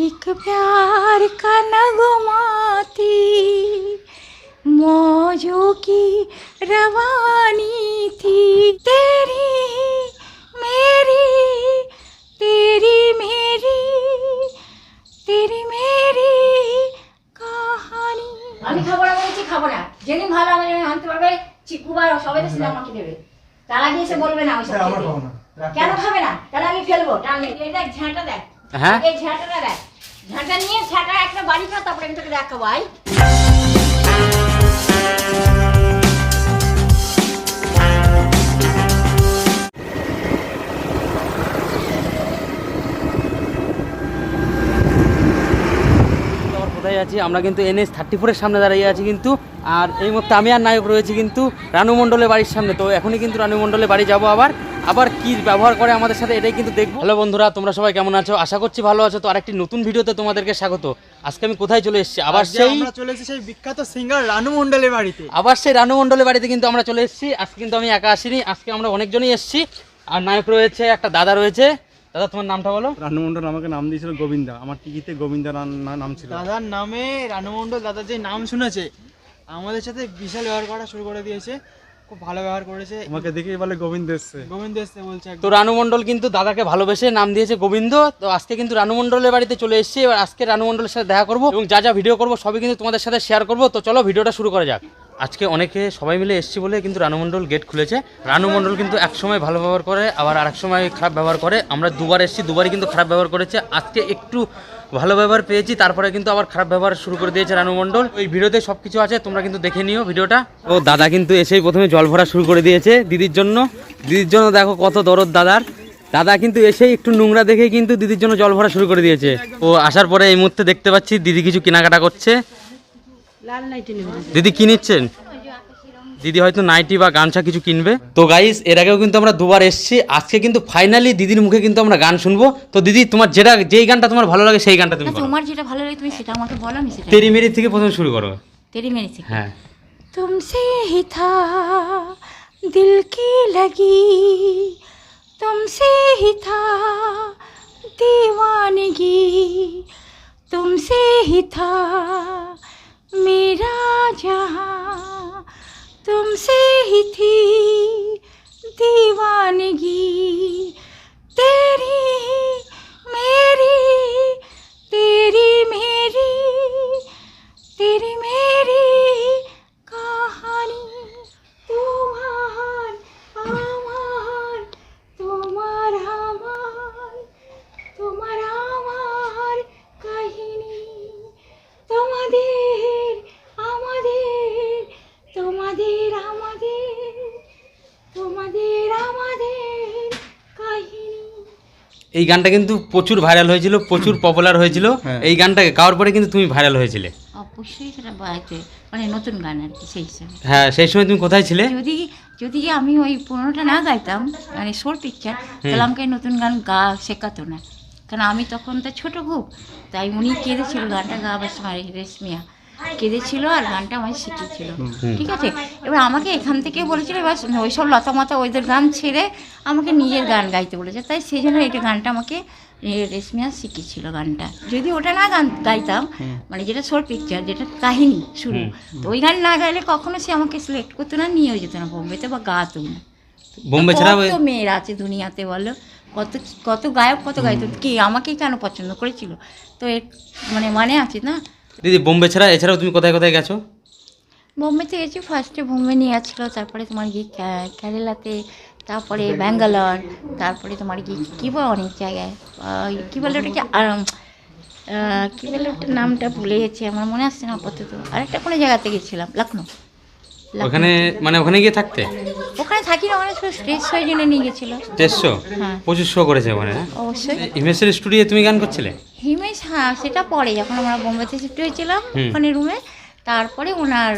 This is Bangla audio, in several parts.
एक प्यार का नगमा थी मौजों की रवानी थी तेरी मेरी तेरी मेरी तेरी मेरी कहानी আমি খাবো না বলেছি খাবো না যেদিন ভালো আমি আনতে পারবে চিকু বা সবাই তো সিনেমাকে দেবে তার আগে এসে বলবে না ওইসব আমার খেতে। খাবো না রাখতে কেন খাবে না তাহলে আমি ফেলবো টান এই দেখ ঝাঁটা দেখ হ্যাঁ? এই ঝাঁটাটা দেখ কোথায় আছি আমরা কিন্তু এনএস থার্টি ফোরের সামনে দাঁড়িয়ে আছি কিন্তু, আর এই মুহূর্তে আমি আর নায়ক রয়েছি কিন্তু রানু মণ্ডলের বাড়ির সামনে। তো এখনই কিন্তু রানু মণ্ডলের বাড়ি যাব আবার। আবার কি ব্যবহার করে আমাদের সাথে এটাই কিন্তু দেখব। হ্যালো বন্ধুরা তোমরা সবাই কেমন আছো? আশা করছি ভালো আছো। তো আরেকটি নতুন ভিডিওতে তোমাদেরকে স্বাগত। আজকে আমি কোথায় চলে এসেছি? আবার সেই আমরা চলে এসেছি সেই বিখ্যাত সিঙ্গার রানু মণ্ডলের বাড়িতে। আবার সেই রানু মণ্ডলের বাড়িতে কিন্তু আমরা চলে এসেছি। আজকে কিন্তু আমি একা আসিনি। আজকে আমরা অনেকজনই এসেছি। আর নায়ক রয়েছে একটা দাদা রয়েছে। দাদা তোমার নামটা বলো। রানু মণ্ডল আমাকে নাম দিয়েছিল গোবিন্দা। আমার টিকিতে গোবিন্দা নাম ছিল। দাদার নামে রানু মণ্ডল দাদার যে নাম শুনেছে আমাদের সাথে বিশাল ব্যবহার করা শুরু করে দিয়েছে। খুব ভালো ব্যবহার করেছে। আমাকে দেখেই বলে গোবিন্দ এসছে। গোবিন্দ এসছে বলছে তো রানু মণ্ডল কিন্তু দাদাকে ভালোবেসে নাম দিয়েছে গোবিন্দ। তো আজকে কিন্তু রানু মণ্ডলের বাড়িতে চলে এসেছি। এবার আজকে রানু মণ্ডলের সাথে দেখা করব এবং যা যা ভিডিও করব সবই কিন্তু তোমাদের সাথে শেয়ার করব। তো চলো ভিডিওটা শুরু করা যাক। আজকে অনেকে সবাই মিলে এসেছি বলে কিন্তু রানু মণ্ডল গেট খুলেছে। রানু মণ্ডল কিন্তু এক সময় ভালো ব্যবহার করে আবার আরেক সময় খারাপ ব্যবহার করে। আমরা দুবার এসেছি দুবারই কিন্তু খারাপ ব্যবহার করেছে। আজকে একটু ভালো ব্যবহার পেয়েছি তারপরে কিন্তু আবার খারাপ ব্যবহার শুরু করে দিয়েছে রানু মণ্ডল। ওই ভিডিওতে সব কিছু আছে তোমরা কিন্তু দেখে নিও ভিডিওটা। ও দাদা কিন্তু এসেই প্রথমে জল ভরা শুরু করে দিয়েছে দিদির জন্য। দিদির জন্য দেখো কত দরদ দাদার। দাদা কিন্তু এসেই একটু নোংরা দেখেই কিন্তু দিদির জন্য জল ভরা শুরু করে দিয়েছে। ও আসার পরে এই মুহূর্তে দেখতে পাচ্ছি দিদি কিছু কেনাকাটা করছে। দিদি কি নিচ্ছেন? দিদি হয়তো নাইটি বা গামছা কিছু কিনবে তো গাইস এর আগেও কিন্তু আমরা দুবার এসেছি আজকে কিন্তু ফাইনালি দিদির মুখে কিন্তু আমরা গান শুনবো তো দিদি তোমার যেটা যেই গানটা তোমার ভালো লাগে সেই গানটা তুমি না করো তোমার যেটা ভালো লাগে তুমি সেটা আমাকে বলো আমি সেটা তেরি মেরি থেকে প্রথমে শুরু করো তেরি মেরি থেকে হ্যাঁ तुमसे ही था दिल की लगी तुमसे ही था दीवानगी तुमसे ही था मेरा जहां तुमसे ही थी दीवानगी। तेरी मेरी तेरी मेरी तेरी मेरी कहानी। এই গানটা কিন্তু প্রচুর ভাইরাল হয়েছিল প্রচুর পপুলার হয়েছিল। হ্যাঁ। এই গানটাকে গাওয়ার পরে কিন্তু তুমি ভাইরাল হয়েছিলে। অবশ্যই সেটা মানে নতুন গান আর কি সেই হিসাবে হ্যাঁ সেই সময় তুমি কোথায় ছিলে? যদি যদি আমি ওই পুরোনোটা না গাইতাম মানে শোর পিকচার তাহলে আমাকে নতুন গান গা শেখাতো না। কারণ আমি তখন তো ছোট খুব তাই উনি কেঁদেছিল গানটা গাওয়ার সময় রেশমিয়া। কেঁদেছিল আর গানটা আমায় শিখিয়েছিল। ঠিক আছে? এবার আমাকে এখান থেকে বলেছিল এবার ওইসব লতা মতা ওদের গান ছেড়ে আমাকে নিজের গান গাইতে বলেছে। তাই সেই জন্য এটা গানটা আমাকে রেশমিয়া শিখিয়েছিল গানটা। যদি ওটা না গান গাইতাম মানে যেটা শোর পিকচার যেটা কাহিনী শুরু তো ওই গান না গাইলে কখনো সে আমাকে সিলেক্ট করতো না নিয়েও যেত না। বোম্বেতে বা গাতো না। বোম্বে ছাড়া কত মেয়েরা আছে দুনিয়াতে বলো? কত কত গায়ক কত গাইতো কি আমাকেই কেন পছন্দ করেছিল? তো এর মানে মানে আছে না? দিদি বোম্বে ছাড়া এছাড়াও তুমি কোথায় কোথায় গেছো? বোম্বেতে গেছি ফার্স্টে বোম্বে নিয়ে আসছিল তারপরে তোমার গিয়ে কেরালাতে তারপরে ব্যাঙ্গালোর তারপরে তোমার গিয়ে কী বলে অনেক জায়গায় কী বলে ওটাকে কী বলে ওটার নামটা ভুলে গেছি আমার মনে আসছে না আপাতত। আরেকটা কোনো জায়গাতে গেছিলাম লখনৌ। ওখানে মানে ওখানে গিয়ে থাকতে? ওখানে থাকি না অনেক স্টেজ শোয়ের জন্য নিয়ে গেছিল। টেস্ট শো হ্যাঁ। প্রচুর শো করেছে ওখানে হ্যাঁ? অবশ্যই। হিমেশের স্টুডিও তুমি গান করছিলে? হিমেশ হ্যাঁ সেটা পরে যখন আমরা বোম্বেতে শিফট হয়েছিলাম। ওখানে রুমে তারপরে ওনার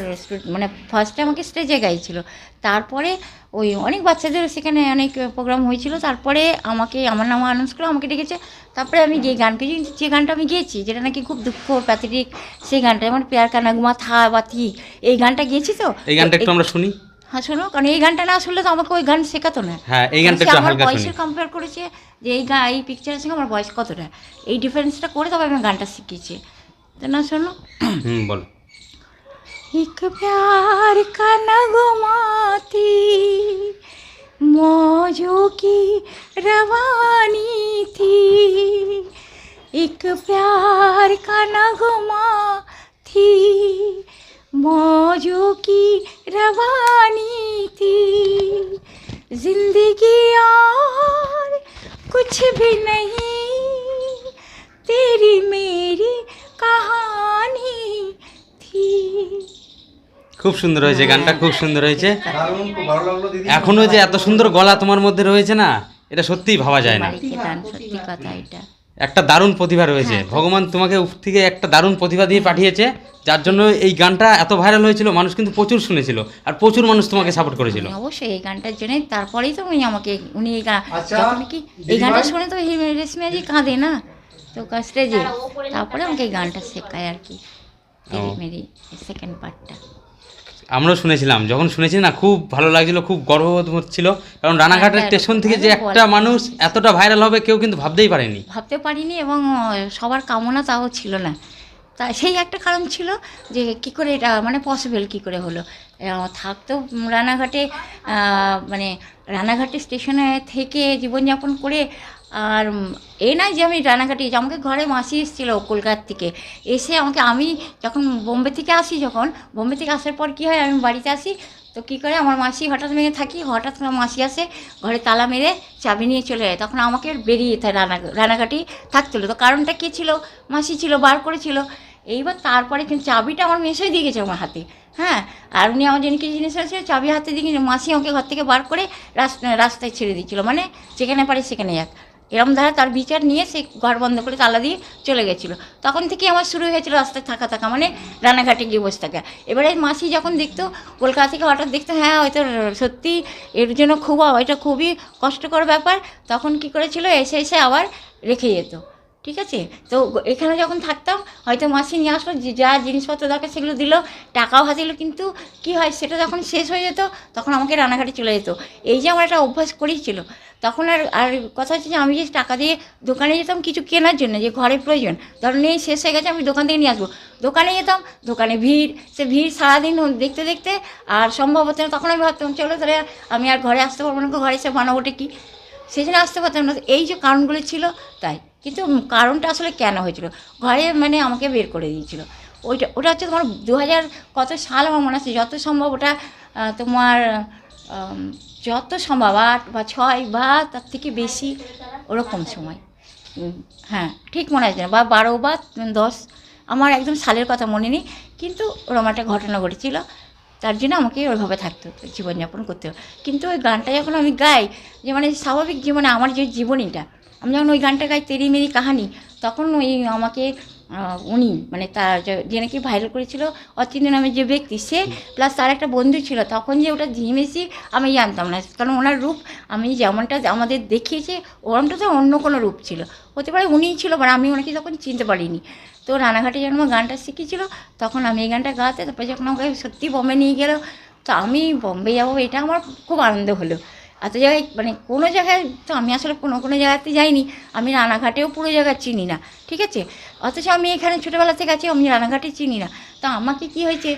মানে ফার্স্টে আমাকে স্টেজে গাইছিল। তারপরে ওই অনেক বাচ্চাদের সেখানে অনেক প্রোগ্রাম হয়েছিল। তারপরে আমাকে আমার নাম অ্যানাউন্স করে আমাকে ডেকেছে। তারপরে আমি গিয়ে গান কিন্তু যে গানটা আমি গেয়েছি যেটা নাকি খুব দুঃখ প্যাথেটিক সেই গানটা যেমন পেয়ার কানাগুমা থা বাতি এই গানটা গেয়েছি তো। এই গানটা একটু আমরা শুনি। হ্যাঁ শোনো কারণ এই গানটা না শুনলে তো আমাকে ওই গান শেখাতো না। হ্যাঁ এই গানটা আমার বয়সের কম্পেয়ার করেছে যে এই গা এই পিকচারের সঙ্গে আমার বয়স কতটা এই ডিফারেন্সটা করে তবে আমি গানটা শিখিয়েছি তো না শোনো হুম বলো एक प्यार का नगमा थी मौजों की रवानी थी एक प्यार का नगमा थी मौजों की रवानी थी जिंदगी और कुछ भी नहीं तेरी मेरी कहानी थी খুব সুন্দর হয়েছে গানটা খুব সুন্দর হয়েছে এখনো যে এত সুন্দর গলা তোমার মধ্যে রয়েছে না এটা সত্যিই ভাবা যায় না বাড়িতে দান সত্যি কথা এটা একটা দারুণ প্রতিভা রয়েছে। ভগবান তোমাকে উপ থেকে একটা দারুণ প্রতিভা দিয়ে পাঠিয়েছে যার জন্য এই গানটা এত ভাইরাল হয়েছিল মানুষ কিন্তু প্রচুর শুনেছিল আর প্রচুর মানুষ তোমাকে সাপোর্ট করেছিল। অবশ্যই এই গানটার জন্যই তারপরেই তো উনি আমাকে উনি এই গান যখন কি এই গানটা শুনে তো হি- রেশমিয়াজি কাঁদে না? তো স্টেজে তারপরে আমাকে এই গানটা শেখায় আর কি। মেরি সেকেন্ড পার্টটা আমরাও শুনেছিলাম যখন শুনেছি না খুব ভালো লাগছিল খুব গর্ববোধ হচ্ছিল কারণ রানাঘাটের হ্যাঁ, স্টেশন থেকে যে একটা মানুষ এতটা ভাইরাল হবে কেউ কিন্তু ভাবতেই পারেনি। ভাবতে পারিনি এবং সবার কামনা তাও ছিল না। তা সেই একটা কারণ ছিল যে কি করে এটা মানে পসিবল কি করে হলো। থাকতো রানাঘাটে মানে রানাঘাটে স্টেশনে থেকে জীবনযাপন করে আর উম, এ নয় যে আমি রানাঘাটে আমাকে ঘরে মাসি এসেছিল কলকাতা থেকে এসে আমাকে আমি যখন বোম্বে থেকে আসি যখন বোম্বে থেকে আসার পর কী হয় আমি বাড়িতে আসি তো কী করে আমার মাসি হঠাৎ মেরে থাকি হঠাৎ করে মাসি আসে ঘরে তালা মেরে চাবি নিয়ে চলে যায়। তখন আমাকে বেরিয়ে যেতে হয় রানা রানাঘাটি থাকতে হলো। তো কারণটা কী ছিল? মাসি ছিল বার করেছিল। এইবার তারপরে কিন্তু চাবিটা আমার মেসোই দিয়ে গেছে আমার হাতে। হ্যাঁ আর উনি আমার জন্য কি জিনিস আছে চাবি হাতে দিয়ে মাসি আমাকে ঘর থেকে বার করে রাস্তা রাস্তায় ছেড়ে দিচ্ছিল মানে যেখানে পারে সেখানে যাক। এরম ধারা তার বিচার নিয়ে সে ঘর বন্ধ করে তালা দিয়ে চলে গেছিল। তখন থেকে আমার শুরু হয়েছিল রাস্তায় থাকা থাকা মানে রানাঘাটে গিয়ে বসে থাকা। এবারে মাসি যখন দেখতো, কলকাতা থেকে হঠাৎ দেখতো হ্যাঁ হয়তো সত্যি এর জন্য খুব, এটা খুবই কষ্টকর ব্যাপার, তখন কি করেছিল, এসে এসে আবার রেখে যেত। ঠিক আছে? তো এখানে যখন থাকতাম, হয়তো মাসি নিয়ে আসলো, যে জিনিসপত্র দরকার সেগুলো দিল, টাকাও হাতে দিল কিন্তু কি হয়, সেটা যখন শেষ হয়ে যেত, তখন আমাকে রানাঘাটে চলে যেত। এই যে আমার একটা অভ্যাস করেছিল, তখন আর আর কথা হচ্ছে যে আমি যে টাকা দিয়ে দোকানে যেতাম, কিছু কেনার জন্য, যে ঘরে প্রয়োজন ধরুন এই শেষ হয়ে গেছে, আমি দোকান থেকে নিয়ে আসব। দোকানে যেতাম, দোকানে ভিড়, সে ভিড় সারাদিন দেখতে দেখতে, আর সম্ভব হতো না তখন আমি ভাবতাম, চলো তাহলে আমি আর ঘরে আসতে পারব না, ঘরে এসে বানাবোটা কি? সেই জন্য আসতে পারতাম না। এই যে কারণগুলো ছিল, তাই। কিন্তু কারণটা আসলে কেন হয়েছিল? ঘরে মানে আমাকে বের করে দিয়েছিল। ওইটা, ওটা হচ্ছে তোমার দু হাজার কত সাল আমার মনে আছে, যত সম্ভব ওটা তোমার যত সম্ভব আট বা ছয় বা তার থেকে বেশি ওরকম সময়। হ্যাঁ ঠিক মনে আছে বা বারো বা দশ, আমার একদম সালের কথা মনে নেই, কিন্তু ওরকম একটা ঘটনা ঘটেছিল। তার জন্য আমাকে ওইভাবে থাকতে হতো, জীবনযাপন করতে হতো। কিন্তু ওই গানটা যখন আমি গাই, যে মানে স্বাভাবিক জীবনে, আমার যে জীবনীটা আমি যখন ওই গানটা গাই তেরি মেরি কাহানি তখন ওই আমাকে উনি মানে তার যে- নাকি ভাইরাল করেছিল অচিন্ত নামে যে ব্যক্তি সে প্লাস তার একটা বন্ধু ছিল তখন যে ওটা ঝিমেছি আমি জানতাম না কারণ ওনার রূপ আমি যেমনটা আমাদের দেখিয়েছে ওরমটা তো অন্য কোনো রূপ ছিল। হতে পারে উনিই ছিল মানে আমি ওনাকে তখন চিনতে পারিনি। তো রানাঘাটে যখন আমার গানটা শিখেছিল তখন আমি এই গানটা গাতে তারপরে যখন আমাকে সত্যি বম্বে নিয়ে গেলো তো আমি বম্বে যাব এটা আমার খুব আনন্দ হলো। এত জায়গায় মানে কোনো জায়গায় তো আমি আসলে কোনো কোনো জায়গাতে যাইনি। আমি রানাঘাটেও পুরো জায়গা চিনি না, ঠিক আছে? অথচ আমি এখানে ছোটোবেলা থেকে আছি, আমি রানাঘাটে চিনি না। তো আমাকে কি হয়েছে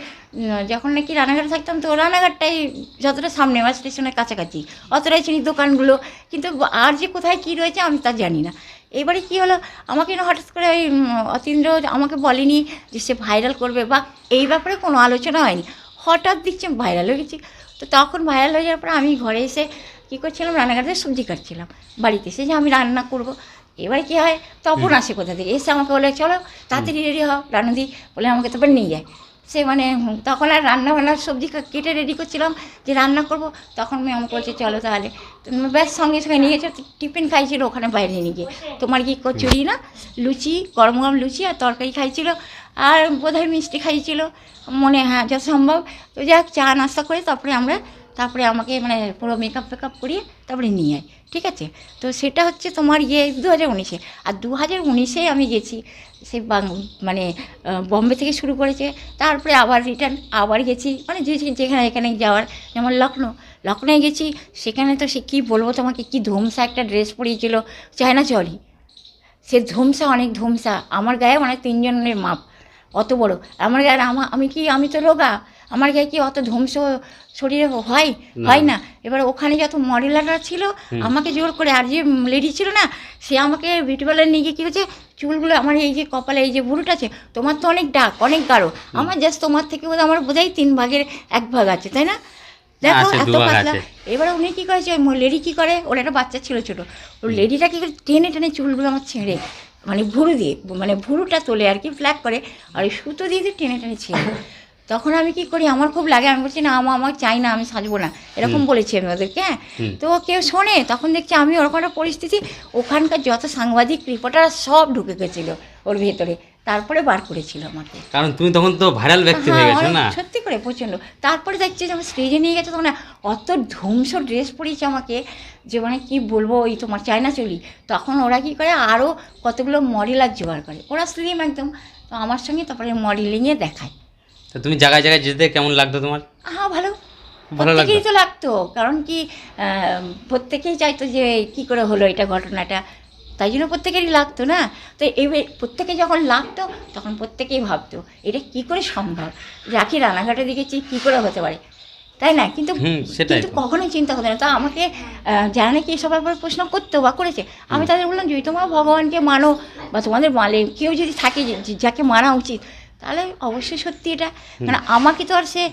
যখন নাকি রানাঘাটে থাকতাম, তো রানাঘাটটাই যতটা সামনে আমার স্টেশনের কাছাকাছি, অতটাই চিনি দোকানগুলো। কিন্তু আর যে কোথায় কী রয়েছে, আমি তা জানি না। এবারে কি হলো, আমাকে না হঠাৎ করে ওই অতীন্দ্র আমাকে বলেনি যে সে ভাইরাল করবে বা এই ব্যাপারে কোনো আলোচনা হয়নি। হঠাৎ দেখছি ভাইরাল হয়ে গেছি। তো তখন ভাইরাল হয়ে যাওয়ার পর আমি ঘরে এসে কী করছিলাম? রান্নাঘাটে সবজি কাটছিলাম। বাড়িতে এসে যে আমি রান্না করব। এবার কী হয়? তপন আসে কোথা থেকে? এসে আমাকে বলে চলো তাড়াতাড়ি রেডি হও রানুদি বলে আমাকে তারপর নিয়ে যায়। সে মানে তখন আর রান্না বান্নার সবজি কেটে রেডি করছিলাম যে রান্না করব। তখন আমি আমাকে বলছে চলো তাহলে। ব্যাস সঙ্গে সঙ্গে নিয়ে গেছে টিফিন খাইছিল ওখানে বাইরে নিয়ে গিয়ে। তোমার কি কচুরি না? লুচি গরম গরম লুচি আর তরকারি খাইছিল। আর বোধহয় মিষ্টি খাইছিল। মনে হ্যাঁ যত সম্ভব। তো যাক চা নাস্তা করে তারপরে আমরা তারপরে আমাকে মানে পুরো মেকআপ ফেকআপ করিয়ে তারপরে নিয়ে আয়, ঠিক আছে? তো সেটা হচ্ছে তোমার ইয়ে দু হাজার উনিশে। আর দু হাজার উনিশে আমি গেছি বাং- মানে বম্বে থেকে শুরু করেছে। তারপরে আবার রিটার্ন আবার গেছি মানে যে যেখানে এখানে যাওয়ার, যেমন লখনৌ লখনৌ গেছি, সেখানে তো সে কী বলব তোমাকে, কি ধুমসা একটা ড্রেস পরিয়েছিল, চায়না চলি সে ধুমসা, অনেক ধুমসা, আমার গায়ে মানে তিনজনের মাপ। অত বড়। আমার গায়ে আমার আমি কি আমি তো রোগা? আমার গায়ে কি অত ধ্বংস শরীরে হয়? হয় না। এবার ওখানে যত মডেলাররা ছিল আমাকে জোর করে আর যে লেডি ছিল না সে আমাকে বিউটি পার্লার নিয়ে গিয়ে কী হচ্ছে চুলগুলো আমার এই যে কপালে এই যে ভুরুটা আছে তোমার তো অনেক ডাক অনেক গাঢ়। আমার জাস্ট তোমার থেকে বোধ আমার বোধহয় তিন ভাগের এক ভাগ আছে তাই না? দেখো এত পাতলা। এবার উনি কী করেছে লেডি কী করে? ওর একটা বাচ্চা ছিল ছোটো। ওর লেডিটা কী করে টেনে টেনে চুলগুলো আমার ছেড়ে মানে ভুরু দিয়ে মানে ভুরুটা তোলে আর কি ফ্ল্যাক করে আর ওই সুতো দিয়ে দিয়ে টেনে টেনে ছিল তখন আমি কি করি আমার খুব লাগে আমি বলছি না আমার আমার চাই না আমি সাজবো না। এরকম বলেছি আমি ওদেরকে হ্যাঁ। তো কেউ শোনে তখন দেখছি আমি ওরকম একটা পরিস্থিতি ওখানকার যত সাংবাদিক রিপোর্টার সব ঢুকে গেছিল ওর ভেতরে। তারপরে বার করেছিল আমাকে। কারণ তুমি তখন তো ভাইরাল ব্যক্তি হয়ে হ্যাঁ, গেছো না? সত্যি করে প্রচণ্ড। তারপরে দেখছি যে আমার স্টেজে নিয়ে গেছে তখন অত ধ্বংস ড্রেস পরিয়েছে আমাকে যে মানে কি বলব ওই তোমার চায়না চলি। তখন ওরা কি করে আরও কতগুলো মডেলার জোগাড় করে। ওরা স্লিম একদম। তো আমার সঙ্গে তারপরে মডেলিংয়ে দেখায়। তো তুমি জায়গায় জায়গায় যেতে কেমন লাগতো তোমার? হ্যাঁ ভালো। প্রত্যেকেই তো লাগতো। কারণ কি প্রত্যেকেই চাইতো যে কি করে হলো এটা ঘটনাটা। তাই জন্য প্রত্যেকেরই লাগতো না? তো এবার প্রত্যেকে যখন লাগতো তখন প্রত্যেকেই ভাবতো এটা কি করে সম্ভব? রাখি রানাঘাটে দেখেছি কি করে হতে পারে? তাই না? কিন্তু কিন্তু কখনোই চিন্তা করতো না। তো আমাকে যারা নাকি এসব ব্যাপারে প্রশ্ন করতো বা করেছে আমি তাদের বললাম যদি তোমরা ভগবানকে মানো বা তোমাদের মালে কেউ যদি থাকে যাকে মানা উচিত তাহলে অবশ্যই সত্যি এটা। মানে আমাকে তো আর সে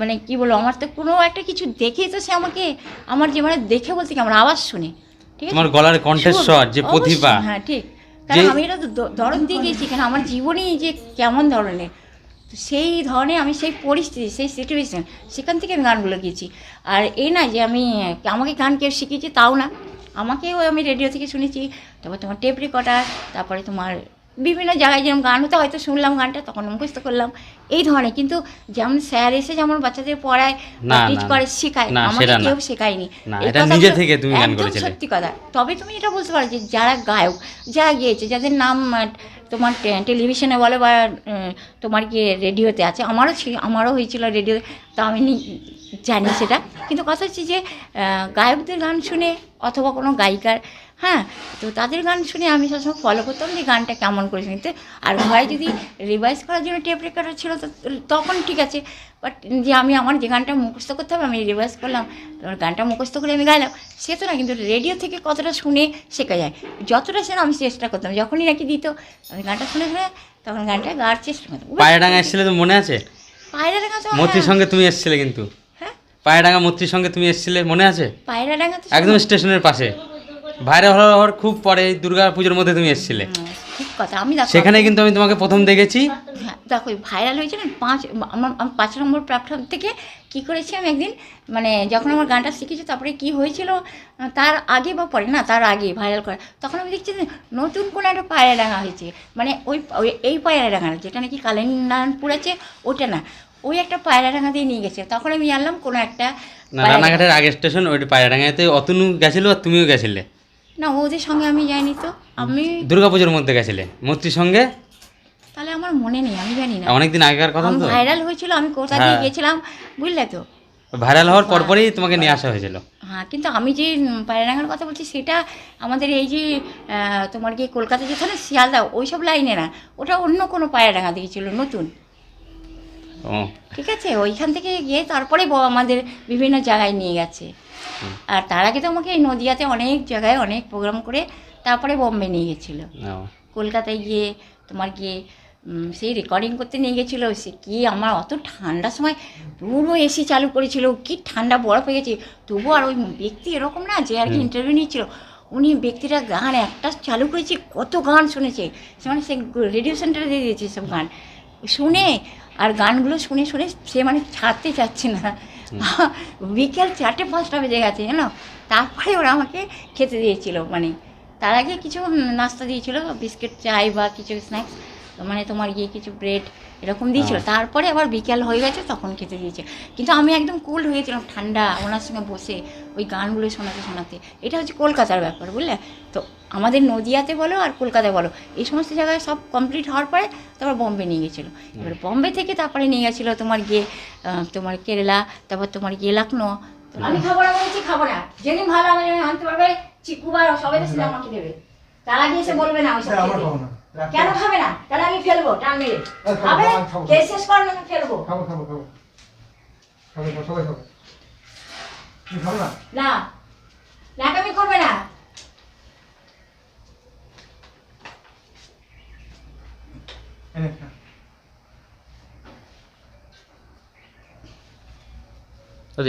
মানে কি বলব আমার তো কোনো একটা কিছু দেখেই তো সে আমাকে আমার মানে দেখে বলতে কি আমার আওয়াজ শুনে। তোমার গলার কণ্ঠস্বর যে প্রতিভা। হ্যাঁ ঠিক। কারণ আমি এটা তো ধরন দিয়ে গেছি কারণ আমার জীবনই যে কেমন ধরনের। তো সেই ধরনের আমি সেই পরিস্থিতি সেই সিচুয়েশন সেখান থেকে আমি গানগুলো গেছি আর এই না যে আমি আমাকে গান কেউ শিখিয়েছি তাও না। আমাকেও আমি রেডিও থেকে শুনেছি। তারপর তোমার টেপ রেকর্ডার তারপরে তোমার বিভিন্ন জায়গায় যেরকম গান হতো হয়তো শুনলাম গানটা তখন মুখস্থ করলাম। এই ধরনের কিন্তু যেমন স্যার এসে যেমন বাচ্চাদের পড়ায় টিচ করে শেখায় আমাকে কেউ শেখায়নি। এটা নিজে থেকে তুমি গান করেছিলে। সত্যি কথা। তবে তুমি এটা বলতে পারো যে যারা গায়ক যারা গিয়েছে যাদের নাম তোমার টেলিভিশনে বলে বা তোমার কি রেডিওতে আছে আমারও ছিল আমারও হয়েছিল রেডিও তা আমি জানি সেটা। কিন্তু কথা হচ্ছে যে গায়কদের গান শুনে অথবা কোনো গায়িকার হ্যাঁ তো তাদের গান শুনে আমি সবসময় ফলো করতাম যে গানটা কেমন করে শুনতে আর ঘরে যদি রিভাইজ করার জন্য টেপ রেকর্ডার ছিল তো তখন ঠিক আছে। বাট যে আমি আমার যে গানটা মুখস্থ করতে হবে আমি রিভাইজ করলাম তোমার গানটা মুখস্থ করে আমি গাইলাম সে তো না কিন্তু রেডিও থেকে কতটা শুনে শেখা যায়। যতটা সে আমি চেষ্টা করতাম যখনই নাকি দিত আমি গানটা শুনে শুনে তখন গানটা গাওয়ার চেষ্টা করতাম। পায়রাডাঙ্গা এসেছিলে তো মনে আছে? পায়রা ডাঙ্গা তো মৈত্রীর হ্যাঁ, সঙ্গে তুমি এসেছিলে কিন্তু। হ্যাঁ। পায়রাডাঙ্গা মৈত্রীর সঙ্গে তুমি এসেছিলে মনে আছে? পায়রা ডাঙ্গা তো একদম স্টেশনের পাশে। ভাইরাল হওয়ার খুব পরে দুর্গা পুজোর মধ্যে তুমি এসেছিলে। ঠিক কথা। আমি দেখো সেখানে কিন্তু আমি তোমাকে প্রথম দেখেছি। হ্যাঁ দেখো ভাইরাল হয়েছে না পাঁচ আমার আমি পাঁচ নম্বর প্ল্যাটফর্ম থেকে কি করেছি আমি একদিন মানে যখন আমার গানটা শিখেছি তারপরে কি হয়েছিল আহ, তার আগে বা পরে না তার আগে ভাইরাল করা। তখন আমি দেখছি যে নতুন কোনো একটা পায়রা ডাঙা হয়েছে। মানে ওই ওই এই পায়রা ডাঙা না, যেটা নাকি কালিনারায়ণপুর আছে ওটা না। ওই একটা পায়রা ডাঙা দিয়ে নিয়ে গেছে। তখন আমি জানলাম কোনো একটা না পায়রা রানাঘাটের আগের স্টেশন ওই পায়রাডাঙ্গাতে অতনু গেছিল আর তুমিও গেছিলে। না ওদের সঙ্গে আমি যাইনি তো। আমি দুর্গা পুজোর মধ্যে গেছিলে? মূর্তির সঙ্গে? তাহলে আমার মনে নেই আমি জানি না। অনেকদিন আগেকার কথা তো। ভাইরাল হয়েছিল আমি কোথা দিয়ে হ্যাঁ। গেছিলাম বুঝলে তো? ভাইরাল হওয়ার পরপরই তোমাকে নিয়ে আসা হয়েছিল। হ্যাঁ কিন্তু আমি যে পায়রাডাঙ্গার কথা বলছি সেটা আমাদের এই যে তোমার কি কলকাতা যেখানে শিয়ালদা ওই সব লাইনে না। ওটা অন্য কোনো পায়রাডাঙ্গা দিয়েছিল নতুন। ও। ঠিক আছে? ওইখান থেকে গিয়ে তারপরে আমাদের বিভিন্ন জায়গায় নিয়ে গেছে। আর তার আগে তো আমাকে এই নদিয়াতে অনেক জায়গায় অনেক প্রোগ্রাম করে তারপরে বোম্বে নিয়ে গেছিল। কলকাতায় গিয়ে তোমার গিয়ে সেই রেকর্ডিং করতে নিয়ে গেছিল সে কি আমার অত ঠান্ডার সময় পুরো এসি চালু করেছিল কি ঠান্ডা বরফ হয়ে গেছে। তবুও আর ওই ব্যক্তি এরকম না যে আর কি ইন্টারভিউ নিচ্ছিল উনি ব্যক্তিটা গান একটা চালু করেছে কত গান শুনেছে। সে মানে সে রেডিও সেন্টারে দিয়ে দিয়েছে সব গান। শুনে আর গানগুলো শুনে শুনে সে মানে ছাড়তে চাচ্ছে না। বিকেল চারটে, পাঁচটা বেজে গেছে, জানো? তারপরে ওরা আমাকে খেতে দিয়েছিল মানে তার আগে কিছু নাস্তা দিয়েছিল, বিস্কিট, চাই বা কিছু স্ন্যাক্স মানে তোমার গিয়ে কিছু ব্রেড এরকম দিয়েছিল। হ্যাঁ। তারপরে আবার বিকেল হয়ে গেছে তখন খেতে দিয়েছে। কিন্তু আমি একদম কুল হয়েছিলাম ঠান্ডা ওনার সঙ্গে বসে ওই গানগুলো শোনাতে শোনাতে। এটা হচ্ছে কলকাতার ব্যাপার বুঝলে? তো আমাদের নদিয়াতে বলো আর কলকাতায় বলো এই সমস্ত জায়গায় সব কমপ্লিট হওয়ার পরে তারপর বম্বে নিয়ে গেছিল। এবার বম্বে থেকে তারপরে নিয়ে গেছিল তোমার গিয়ে তোমার কেরালা তারপর তোমার গিয়ে লখনৌ আমি খাব না বলেছি খাব না যেদিন ভালো আমি আনতে পারবে চিকুবার সবাই তো সিনেমা আমাকে দেবে। তারা গিয়ে এসে বলবে না। কেন খাবে না? তাহলে আমি ফেলব টান মেরে। খাবে কে শেষ করবে আমি ফেলব। খাব খাব খাব। খাব খাব, সবাই খাব। তুমি খাব না? না। নাকামি করবে না। এনে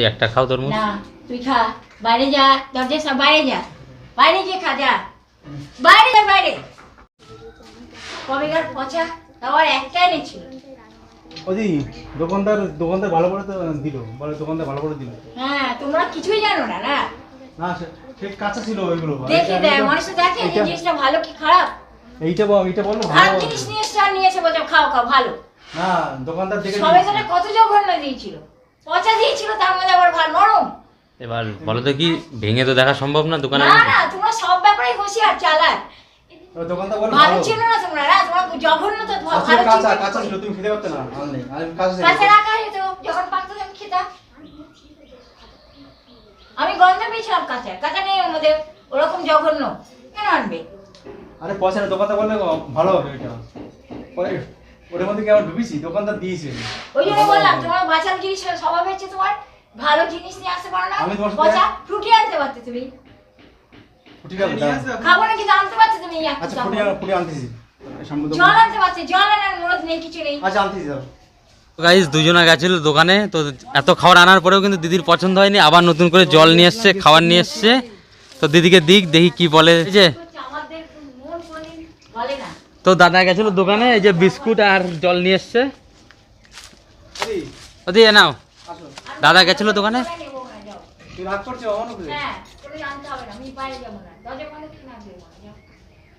একটা খাও তরমুজ। না তুই খা। বাইরে যা দরজা সব বাইরে যা। বাইরে গিয়ে খা যা। বাইরে যা বাইরে। কবেকার পচা তাও আর একটা এনেছিল ওই দোকানদার দোকানদার ভালো করে দিল বলে দোকানদার ভালো করে দিল। হ্যাঁ তোমরা কিছুই জানো না না? না সে- কাঁচা ছিল ওইগুলো। দেখে দেয় মানুষ দেখে এই জিনিসটা ভালো কি খারাপ? এইটা বল এইটা খারাপ ভালো জিনিস নিয়ে আর নিয়েছে বলছে খাও খাও ভালো। না দোকানদার দেখে সবাই কত জঘন্য দিয়েছিল। পচা দিয়েছিল তার মধ্যে আবার ভালো নরম। এবার বলো তো কি ভেঙে তো দেখা সম্ভব না দোকানে না না তোমরা সব ব্যাপারে হুঁশিয়ার চালাক। ওই বলে ভালো ভালো। ছিল না তোমরা না তোমার জঘন্য তো ভালো ছিল। কাঁচা ছিল তুমি খেতে পারতে না? আনলে আমি কাঁচা ছিল। কাছে রাখা যেত যখন পাকতো তখন খেতাম। আমি গন্ধ পেয়েছিলাম কাঁচা। কাঁচা নেই ওর মধ্যে ওরকম জঘন্য। কেন আনবে? আরে পয়সা না দোকানদার বললে ভালো হবে এটা। পরে ওটার মধ্যে কি আমার ঢুকেছি? দোকানদার দিয়েছে। ওই জন্য বললাম তোমার বাঁচার জিনিস স্বভাব হয়েছে তোমার। ভালো জিনিস নিয়ে আসতে পারো না। পচা ফ্রুটি আনতে পারতে তুমি। নিয়ে আসো। খাব না কিন্তু আনতে পারতে তুমি? আচ্ছা ফুটি ফুটি আনতেছি জল আনতে পারতে জল আনার নেই কিছু নেই। আচ্ছা আনতেছি যাও গাইজ দুজনা গেছিল দোকানে তো এত খাবার আনার পরেও কিন্তু দিদির পছন্দ হয়নি আবার নতুন করে জল নিয়ে এসছে খাবার নিয়ে এসছে। তো দিদিকে দিক দেখি কি বলে। যে হচ্ছে আমাদের মন কোনদিন বলে না তো দাদা গেছিল দোকানে এই যে বিস্কুট আর জল নিয়ে এসছে। ওদি এ নাও। দাদা গেছিল দোকানে? রাগ করছ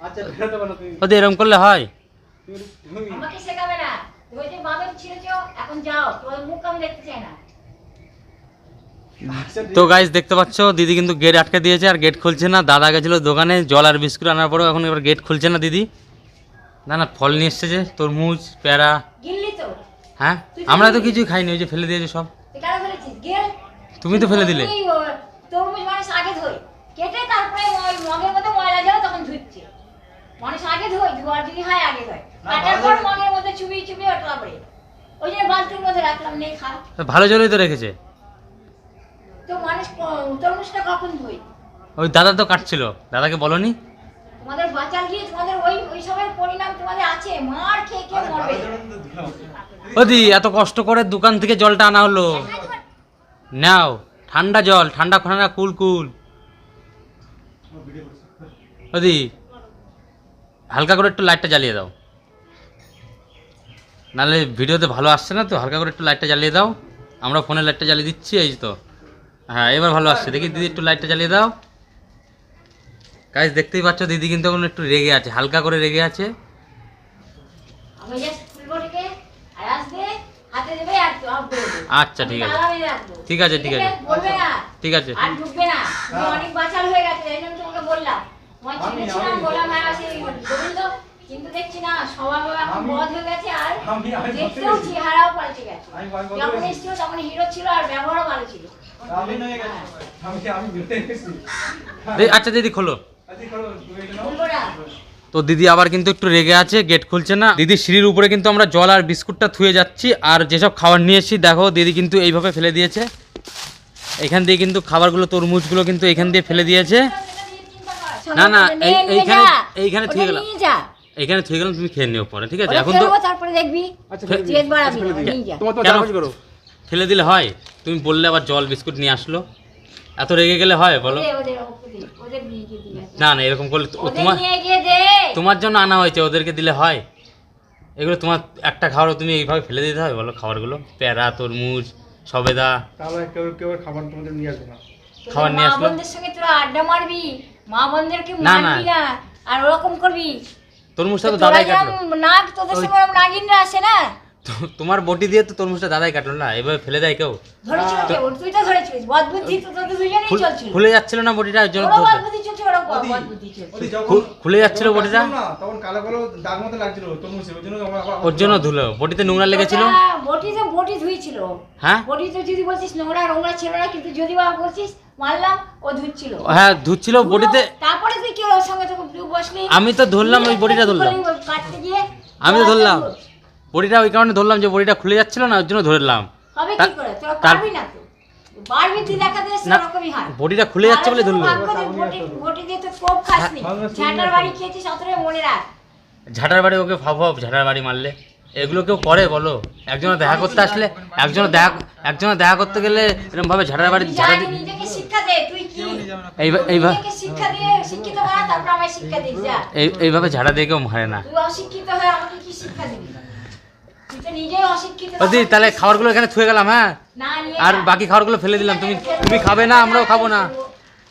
আচ্ছা বেরোতে পারো তুমি। ওদি এরকম করলে হয়? আমাকে শেখাবে না। তুমি যে ছিঁড়েছো এখন যাও। তোমার মুখ আমি দেখতে চাই না। আচ্ছা, তো গাইজ দেখতে পাচ্ছ দিদি কিন্তু গেট আটকে দিয়েছে আর গেট খুলছে না। দাদা গেছিল দোকানে জল আর বিস্কুট আনার পরেও এখন এবার গেট খুলছে না দিদি। না না ফল নিয়ে এসছে যে তরমুজ পেয়ারা। গিললি তো। হ্যাঁ? আমরা তো কিছুই খাইনি ওই যে ফেলে দিয়েছে সব। তুমি তো ফেলে দিলে। তরমুজ মানুষ আগে ধোয়। কেটে তারপরে মগের মধ্যে ময়লা জল তখন ধুচ্ছে। মানুষ আগে ধোয় ধোয়ার যদি হয় আগে ধোয় কাটার ভালো পর মগের মধ্যে চুবি চুবি ওর তারপরে ওই জন্য বালতির মধ্যে রাখলাম নেই খা। ভালো জলই তো রেখেছে। তো মানুষ তরমুজটা কখন ধোয় ওই দাদা তো কাটছিল দাদাকে বলনি? তোমাদের বাঁচাল গিয়ে তোমাদের ওই ওই সবের পরিণাম তোমাদের আছে মার খেয়ে খেয়ে মরবে। জন্য। ওদি এত কষ্ট করে দোকান থেকে জলটা আনা হলো। নাও ঠান্ডা জল ঠান্ডা ঠান্ডা কুল কুল। ওদি হালকা করে একটু লাইটটা জ্বালিয়ে দাও। নাহলে ভিডিওতে ভালো আসছে না তো হালকা করে একটু লাইটটা জ্বালিয়ে দাও। আমরা ফোনে লাইটটা জ্বালিয়ে দিচ্ছি এই তো। হ্যাঁ এবার ভালো আসছে। দেখি দিদি একটু লাইটটা জ্বালিয়ে দাও। কাজ দেখতেই পাচ্ছ দিদি কিন্তু এখন একটু রেগে আছে হালকা করে রেগে আছে। আচ্ছা ঠিক আছে। ঠিক আছে, ঠিক আছে। ঠিক আছে। হয়ে কিন্তু দেখছি না এখন গেছে আর দেখতেও চেহারাও পাল্টে গেছে। যখন এসেছিল তখন হিরো ছিল আর ব্যবহারও ভালো ছিল। আচ্ছা দিদি খোলো। আচ্ছা তো দিদি আবার কিন্তু একটু রেগে আছে গেট খুলছে না। দিদি সিঁড়ির উপরে কিন্তু আমরা জল আর বিস্কুটটা থুয়ে যাচ্ছি আর যেসব খাবার নিয়ে এসেছি দেখো দিদি কিন্তু এইভাবে ফেলে দিয়েছে। এখান দিয়ে কিন্তু খাবারগুলো তরমুজগুলো কিন্তু এখান দিয়ে ফেলে দিয়েছে। না, না, এইখানে- এইখানে। নিয়ে যা। এখানে থুয়ে গেলাম তুমি খেয়ে নিও পরে ঠিক আছে? এখন তো তারপরে দেখবি। আচ্ছা তো কেন? ফেলে দিলে হয়? তুমি বললে আবার জল বিস্কুট নিয়ে আসলো। এত রেগে গেলে হয় বলো? আসবে। না না এরকম করলে তোমার তোমার জন্য আনা হয়েছে ওদেরকে দিলে হয়। এগুলো তোমার একটা খাবারও তুমি এইভাবে ফেলে দিতে হয় বলো খাবারগুলো? প্যারা তরমুজ সবেদা। খাবার নিয়ে আসবে না। খাবার নিয়ে? বোনদের সঙ্গে তোরা আড্ডা মারবি। মা বোনদেরকে মারবি না। আর ওরকম করবি। তরমুজটা তো তোরা দাদাই কাটলো না তোদের সময় নাগিনরা আসে না? তো- তোমার বটি দিয়ে তো তরমুজটা দাদাই কাটলো না এভাবে ফেলে দেয় কেউ? খুল- চলছিল। খুলে যাচ্ছিল না বটিটা ওই জন্য খুলে যাচ্ছিল বটিটা না তখন কালো কালো দাগ মতো লাগছিল তরমুজে ওই জন্য আমার ওর জন্য ধুলো। বটিতে নোংরা লেগেছিল? বটি ধুইছিল। হ্যাঁ? বটি তো যদি বলছিস নোংরা নোংরা ছিল না কিন্তু যদি বা বলছিস মারলাম ও ধুচ্ছিল। হ্যাঁ ধুচ্ছিল বটিতে তারপরে তুই কি ওর সঙ্গে তোকে বসলি? আমি তো ধরলাম ওই বটিটা ধরলাম। আমি তো ধরলাম। তো বটিটা ওই কারণে ধরলাম যে বড়িটা খুলে যাচ্ছিল না ওর জন্য ধরলাম হবে কি করে? তোরা তার- পারবি না তো? তুই সেরকমই হয়। বটিটা খুলে যাচ্ছে বলে ধরলো। ভাগ্য দিয়ে বটি বটি দিয়ে তো কোপ খাসনি হ্যাঁ, ঝাঁটার বাড়ি খেয়েছিস অতটাই মনে রাখ। ঝাঁটার বাড়ি ওকে ভাব ভাব ঝাঁটার বাড়ি মারলে। এগুলো কেউ করে বলো। একজনে দেখা করতে আসলে একজনে দেখা একজনে দেখা করতে গেলে এরকম ভাবে ঝাঁটার বাড়ি ঝাঁটা দি- নিজেকে শিক্ষা দে তুই কি? এইবা- তুই শিক্ষা দিয়ে শিক্ষিত তারপর আমায় শিক্ষা দিস যা। এই এইভাবে ঝাঁটা দিয়ে কেউ মারে না। তুই অশিক্ষিত হয়ে আমাকে কি শিক্ষা দিবি? ওদি তাহলে খাবারগুলো এখানে থুয়ে গেলাম হ্যাঁ? আর বাকি খাবারগুলো ফেলে দিলাম। তুমি তুমি খাবে না আমরাও খাব না।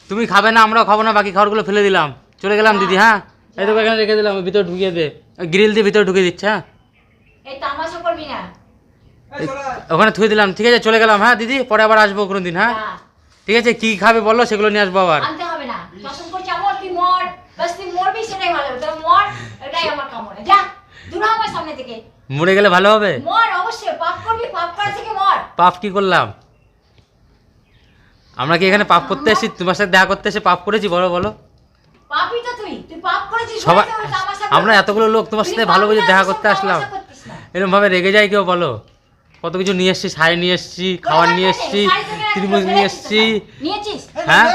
তুমি খাবে না আমরাও খাব না বাকি খাবারগুলো ফেলে দিলাম। চলে গেলাম দিদি হ্যাঁ? এই তো এখানে রেখে দিলাম ভিতরে ঢুকিয়ে দে। গ্রিল দিয়ে ভিতরে ঢুকিয়ে দিচ্ছে হ্যাঁ? এই তামাশা করবি না। ওখানে থুয়ে দিলাম ঠিক আছে চলে গেলাম হ্যাঁ দিদি? পরে আবার আসব কোনো দিন হ্যাঁ ঠিক আছে কি খাবে বলো সেগুলো নিয়ে আসব আবার আনতে হবে না পছন্দ করছি আমার তুই মর বাস তুই মরবি সেটাই ভালো তোর মর এটাই আমার কামনা যা দূর হ আমার সামনে থেকে মরে গেলে ভালো হবে? মর অবশ্যই। পাপ করবি পাপ করা থেকে মর। পাপ কি করলাম? আমরা কি এখানে পাপ করতে এসেছি? তোমার সাথে দেখা করতে এসে পাপ করেছি? বলো বলো। পাপই তো তুই। তুই পাপ করেছিস সবাই আমরা এতগুলো লোক তোমার সাথে ভালো বুঝে দেখা করতে আসলাম। এরকম ভাবে রেগে যায় কেউ বলো। কত কিছু নিয়ে এসছি শাড়ি নিয়ে এসছি খাবার নিয়ে এসছি শাড়ি ত্রিমুজ নিয়ে এসছি। হ্যাঁ?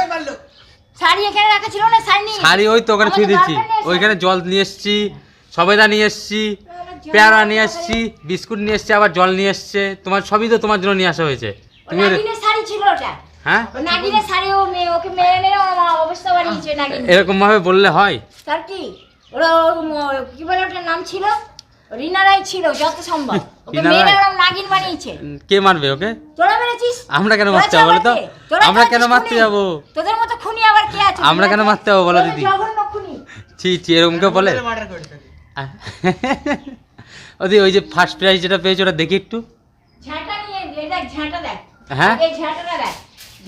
শাড়ি এখানে রাখা ছিল না শাড়ি শাড়ি ওই তো ওখানে ছুঁয়ে দিচ্ছি ওইখানে জল নিয়ে এসছি সবেদা নিয়ে এসছি। পেয়ারা নিয়ে এসছি বিস্কুট নিয়ে এসছি আবার জল নিয়ে এসছে। তোমার সবই তো তোমার জন্য নিয়ে আসা হয়েছে। তুমি শাড়ি ছিল ওটা। হ্যাঁ? ও নাগিনের শাড়ি ও মেয়ে ওকে মেরে মেরে অবস্থা বানিয়েছে নাগিন। এরকম ভাবে বললে হয়? তার কি? ওরা কি বলে ওটার নাম ছিল? রিনা ছিল যত সম্ভব। ওকে রিনা মেরে রায়? ওরম নাগিন বানিয়েছে। কে মারবে ওকে? তোরা মেরেছিস? আমরা কেন মারতে যাব বলো তো? আমরা কেন মারতে? যাব? তোদের মতো খুনি আবার কে আছে? আমরা কেন মারতে যাব বলো দিদি? জঘন্য খুনি। ছি ছি এরকম কেউ বলে? ওদি ওই যে ফার্স্ট প্রাইজ যেটা পেয়েছে ওটা দেখি একটু ঝাঁটা নিয়ে এই দেখ ঝাঁটা দেখ হ্যাঁ? এই ঝাঁটাটা দেখ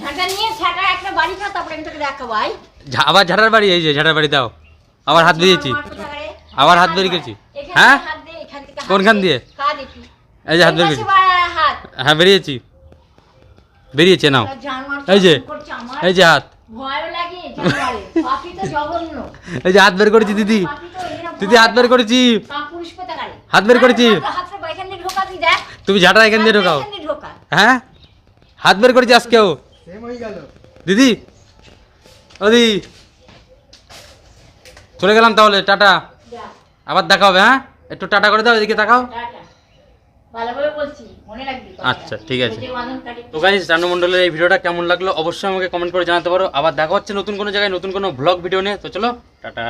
ঝাঁটা নিয়ে ঝাঁটা একটা বাড়ি খা তারপরে আমি তোকে দেখাবো ভাই আবার ঝাড়ার বাড়ি এই যে ঝাড়ার বাড়ি দাও আবার হাত বেরিয়েছি আবার হাত বেরিয়ে গেছি। হ্যাঁ? কোনখান দিয়ে? এই যে হাত বেরিয়ে গেছি হ্যাঁ বেরিয়েছি বেরিয়েছে নাও এই যে। এই যে হাত ভয়ও লাগে জানোয়ারে। পাপি তো জঘন্য। এই যে হাত বের করেছি দিদি দিদি হাত বের করেছি। হাত বের করেছি। তুমি ঝাঁটা এখান দিয়ে ঢোকাও। হ্যাঁ? হাত বের করেছি আজকেও। দিদি ও দিদি। চলে গেলাম তাহলে টাটা। আবার দেখা হবে হ্যাঁ? একটু টাটা করে দাও এদিকে তাকাও। মনে। আচ্ছা, ঠিক আছে। তো গাইজ রানু মণ্ডলের এই ভিডিওটা কেমন লাগল? অবশ্যই আমাকে কমেন্ট করে জানাতে পারো। আবার দেখা হচ্ছে নতুন কোনো জায়গায় নতুন কোনো ব্লগ ভিডিও নিয়ে। তো চলো টাটা।